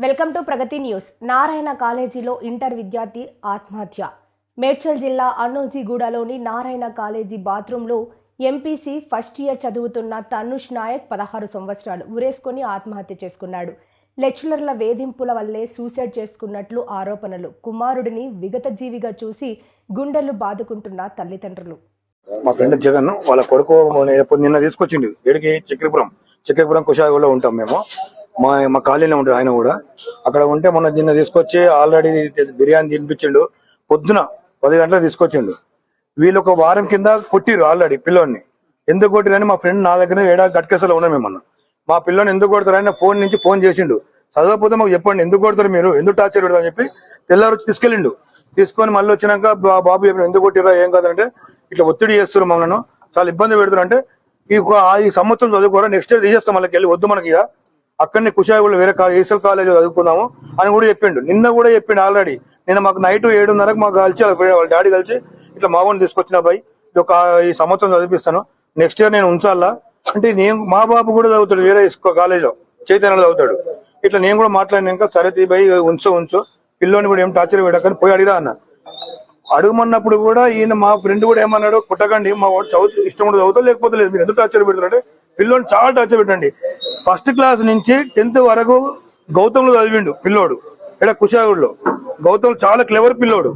Welcome to Pragati news. Narayana కాలేజీలో inter విద్యార్థి ఆత్మహత్య. మేడ్చల్ జిల్లా అన్నోజీగూడలోని నారాయణ కాలేజీ బాత్రూంలో ఎంపీసీ ఫస్ట్ ఇయర్ చదువుతున్న తనుష్ నాయక్ పదహారు సంవత్సరాలు ఉరేసుకొని ఆత్మహత్య చేసుకున్నాడు. లెక్చరర్ల వేధింపుల వల్లే సూసైడ్ చేసుకున్నట్లు ఆరోపణలు. కుమారుడిని విగతజీవిగా చూసి గుండెలు బాదుకుంటున్న తల్లిదండ్రులు. మా ఫ్రెండ్ జగన్ వాళ్ళ కొడుకు నిన్న తీసుకొచ్చిండు. ఏడికి? చక్రపురం. చక్రపురం కుషాగూడలో ఉంటాం మేము. మా మా కాలనీలో ఉంటాడు ఆయన కూడా. అక్కడ ఉంటే మొన్న నిన్న తీసుకొచ్చి ఆల్రెడీ బిర్యానీ తినిపించిండు. పొద్దున పది గంటలకు తీసుకొచ్చిండు. వీళ్ళు ఒక వారం కింద కొట్టిరు ఆల్రెడీ పిల్లోని ఎందుకు కొట్టిరని మా ఫ్రెండ్ నా దగ్గర ఏడా గట్కేసలో ఉన్నాం మేమన్నా మా పిల్లని ఎందుకు కొడతారని ఫోన్ నుంచి ఫోన్ చేసిండు. చదవకపోతే మాకు చెప్పండి ఎందుకు కొడతారు మీరు? ఎందుకు టార్చర్ పెడతారు అని చెప్పి తెల్లారు తీసుకెళ్ళిండు. తీసుకొని మళ్ళీ వచ్చినాక బాబు చెప్పిన ఎందుకు కొట్టిరా ఏం కాదంటే ఇట్లా ఒత్తిడి చేస్తున్నారు మమ్మల్ని. చాలా ఇబ్బంది పెడుతున్నారు అంటే ఈ ఈ సంవత్సరం చదువుకోరా నెక్స్ట్ ఇయర్ తీసేస్తాం మళ్ళీ వెళ్ళి వద్దు మనకి ఇక. అక్కడనే కుషాయిగూడ వేరే ఏసల్ కాలేజ్ చదువుకున్నాము. అని కూడా చెప్పిండు. నిన్న కూడా చెప్పిండు ఆల్రెడీ. నేను మాకు నైట్ ఏడున్నరకు మాకు కలిసి వాళ్ళ డాడీ కలిసి ఇట్లా మామూలు తీసుకొచ్చిన అబ్బాయి ఒక ఈ సంవత్సరం చదివిస్తాను నెక్స్ట్ ఇయర్ నేను ఉంచాలా? అంటే నేను మా బాబు కూడా చదువుతాడు వేరే కాలేజ్లో. చైతన్యలో చదువుతాడు. ఇట్లా నేను కూడా మాట్లాడినాక సరే తీ ఉంచు ఉంచు. పిల్లోని కూడా ఏం టార్చర్ పెట్టకని పోయి అడిగిరా అన్న. అడుగుమన్నప్పుడు కూడా ఈయన మా ఫ్రెండ్ కూడా ఏమన్నాడు పుట్టకండి మా వాడు చదువు ఇష్టం కూడా చదువుతా లేకపోతే లేదు. మీరు ఎందుకు టార్చర్ పెడుతున్నారంటే పిల్లోని చాలా టార్చర్ పెట్టండి. ఫస్ట్ క్లాస్ నుంచి టెన్త్ వరకు గౌతంలో చదివిండు పిల్లోడు. ఇక్కడ కుషాగుడిలో. గౌతమ్ చాలా క్లెవర్ పిల్లోడు.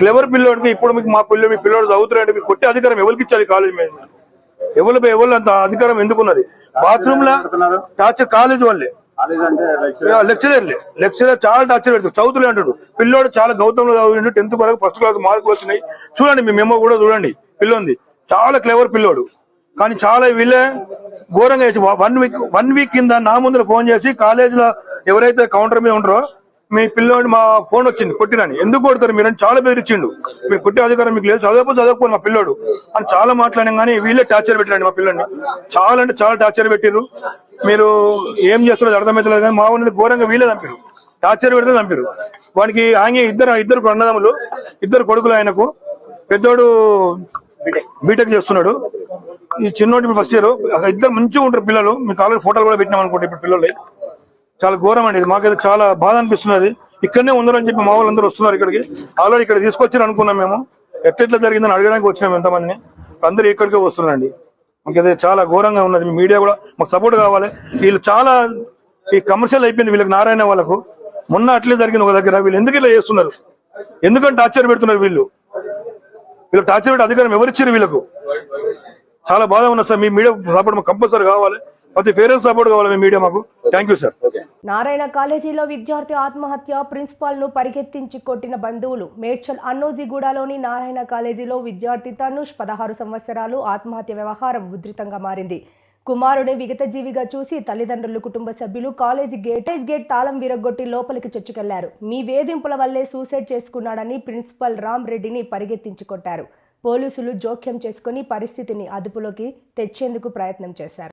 క్లెవర్ పిల్లోడికి ఇప్పుడు మీకు మా పిల్లలు మీ పిల్లోడు చదువుతున్నాడు మీకు కొట్టే అధికారం ఎవరికి ఇచ్చారు కాలేజ్ మీద? ఎవరు ఎవరు అంత అధికారం ఎందుకున్నది? బాత్రూమ్లో టార్చర్ కాలేజ్ వాళ్ళే. లెక్చరర్లే లెక్చరర్ చాలా టార్చర్ పెడతారు చదువుతులే అంటాడు. పిల్లోడు చాలా గౌతంలో చదివిండు. టెన్త్ వరకు ఫస్ట్ క్లాస్ మార్కులు వచ్చినాయి. చూడండి మీ మెమో కూడా చూడండి. పిల్లుంది. చాలా క్లెవర్ పిల్లోడు. కానీ చాలా వీళ్ళే ఘోరంగా వేసి వన్ వీక్ వన్ వీక్ కింద నా ముందర ఫోన్ చేసి కాలేజీలో ఎవరైతే కౌంటర్ మీద ఉంటారో మీ పిల్లోడి మా ఫోన్ వచ్చింది కొట్టినని. ఎందుకు కొడతారు మీరు అని చాలా బెదిరించిండు మీరు కొట్టే అధికారం మీకు లేదు చదవకపోతే చదవకపోతే మా పిల్లోడు అని చాలా మాట్లాడిన కానీ వీళ్ళే టార్చర్ పెట్టారండి మా పిల్లని చాలా అంటే చాలా టార్చర్ పెట్టారు మీరు ఏం చేస్తున్నారో అర్థమవుతలేదు కానీ మా ఊరిని ఘోరంగా వీళ్ళే చంపారు టార్చర్ పెడితే చంపారు వానికి ఆయన ఇద్దరు ఇద్దరు అన్నదమ్ములు ఇద్దరు కొడుకులు ఆయనకు. పెద్దోడు బీటెక్ చేస్తున్నాడు. ఈ చిన్నోటి ఫస్ట్ ఇయర్ ఇద్దరు మంచిగా ఉంటారు పిల్లలు. మీకు ఆల్రెడీ ఫోటోలు కూడా పెట్టినాం అనుకోండి ఇప్పుడు పిల్లలు చాలా ఘోరం అండి ఇది. మాకైతే చాలా బాధ అనిపిస్తున్నది. ఇక్కడనే ఉన్నారని చెప్పి మా వాళ్ళందరూ వస్తున్నారు ఇక్కడికి. ఆల్రెడీ ఇక్కడ తీసుకొచ్చారు అనుకున్నాం మేము. ఎట్లెట్లా జరిగిందని అడగడానికి వచ్చినాం ఎంతమందిని. అందరూ ఇక్కడికే వస్తున్నారండి. మాకైతే చాలా ఘోరంగా ఉన్నది. మీ మీడియా కూడా మాకు సపోర్ట్ కావాలి. వీళ్ళు చాలా ఈ కమర్షియల్ అయిపోయింది వీళ్ళకి నారాయణ వాళ్ళకు. మొన్న అట్లే జరిగింది ఒక దగ్గర. వీళ్ళు ఎందుకు ఇలా చేస్తున్నారు? ఎందుకంటే టార్చర్ పెడుతున్నారు వీళ్ళు? వీళ్ళు టార్చర్ పెట్టే అధికారం ఎవరిచ్చారు వీళ్ళకు? చాలా బాధ ఉన్నది సార్. మీ మీడియా సపోర్ట్ మాకు కంపల్సరీ కావాలి. ప్రతి పేరెంట్స్ సపోర్ట్ కావాలి మీ మీడియా మాకు. థ్యాంక్ యూ సార్ నారాయణ కాలేజీలో విద్యార్థి ఆత్మహత్య ప్రిన్సిపాల్ను పరిగెత్తించి కొట్టిన బంధువులు. మేడ్చల్ అన్నోజిగూడలోని నారాయణ కాలేజీలో విద్యార్థి తనుష్ పదహారు సంవత్సరాలు ఆత్మహత్య వ్యవహారం ఉధృతంగా మారింది. కుమారుని విగతజీవిగా చూసి తల్లిదండ్రులు కుటుంబ సభ్యులు కాలేజీ గేట్ గేట్ తాళం విరగొట్టి లోపలికి చొచ్చుకెళ్ళారు. మీ వేధింపుల వల్లే సూసైడ్ చేసుకున్నాడని ప్రిన్సిపల్ రామ్ రెడ్డిని పరిగెత్తించి కొట్టారు. పోలీసులు జోక్యం చేసుకుని పరిస్థితిని అదుపులోకి తెచ్చేందుకు ప్రయత్నం చేశారు.